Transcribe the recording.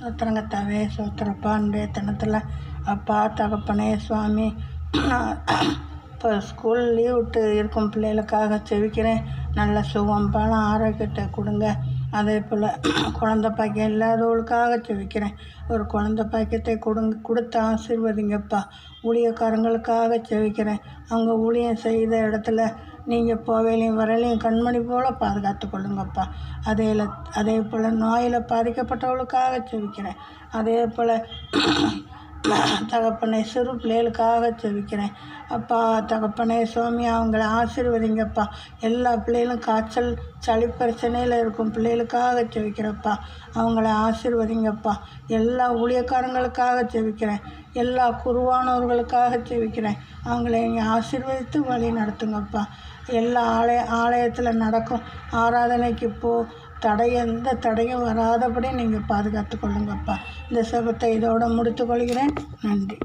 சோத்திரங்கத்தாவே சோத்திரப்பா அன்றைய தினத்தில் அப்பா தகப்பனே சுவாமி. இப்போ ஸ்கூல் லீவ் விட்டு இருக்கும் பிள்ளைகளுக்காக செவிக்கிறேன். நல்ல சுகம் பணம் ஆரோக்கியத்தை கொடுங்க. அதே போல் குழந்த பாக்கியம் இல்லாதவளுக்காக செவிக்கிறேன். ஒரு குழந்த பாக்கியத்தை கொடுங்க கொடுத்து ஆசீர்வதிங்கப்பா. ஊழியக்காரங்களுக்காக செவிக்கிறேன். அவங்க ஊழியம் செய்த இடத்துல நீங்கள் போவேலையும் வரலையும் கண்மணி போல் பாதுகாத்து கொள்ளுங்கப்பா. அதே அதே போல் நோயில் பாதிக்கப்பட்டவளுக்காக செவிக்கிறேன். அதே போல் தகப்பனை சிறு பிள்ளைகளுக்காக செவிக்கிறேன் அப்பா தகப்பனே சுவாமி அவங்கள ஆசீர்வதிங்கப்பா. எல்லா பிள்ளைகளும் காய்ச்சல் சளி பிரச்சனையில் இருக்கும் பிள்ளைகளுக்காக செவிக்கிறப்பா அவங்கள ஆசீர்வதிங்கப்பா. எல்லா ஊழியக்காரங்களுக்காக செவிக்கிறேன் எல்லா குருவானவர்களுக்காக ஜெபிக்கிறேன். அவங்கள இங்கே ஆசீர்வதித்து வழி நடத்துங்கப்பா. எல்லா ஆலய ஆலயத்தில் நடக்கும் ஆராதனைக்கு போ. தடை எந்த தடையும் வராதபடி நீங்கள் பாதுகாத்து கொள்ளுங்கப்பா. இந்த சபத்தை இதோடு முடித்துக்கொள்கிறேன் நன்றி.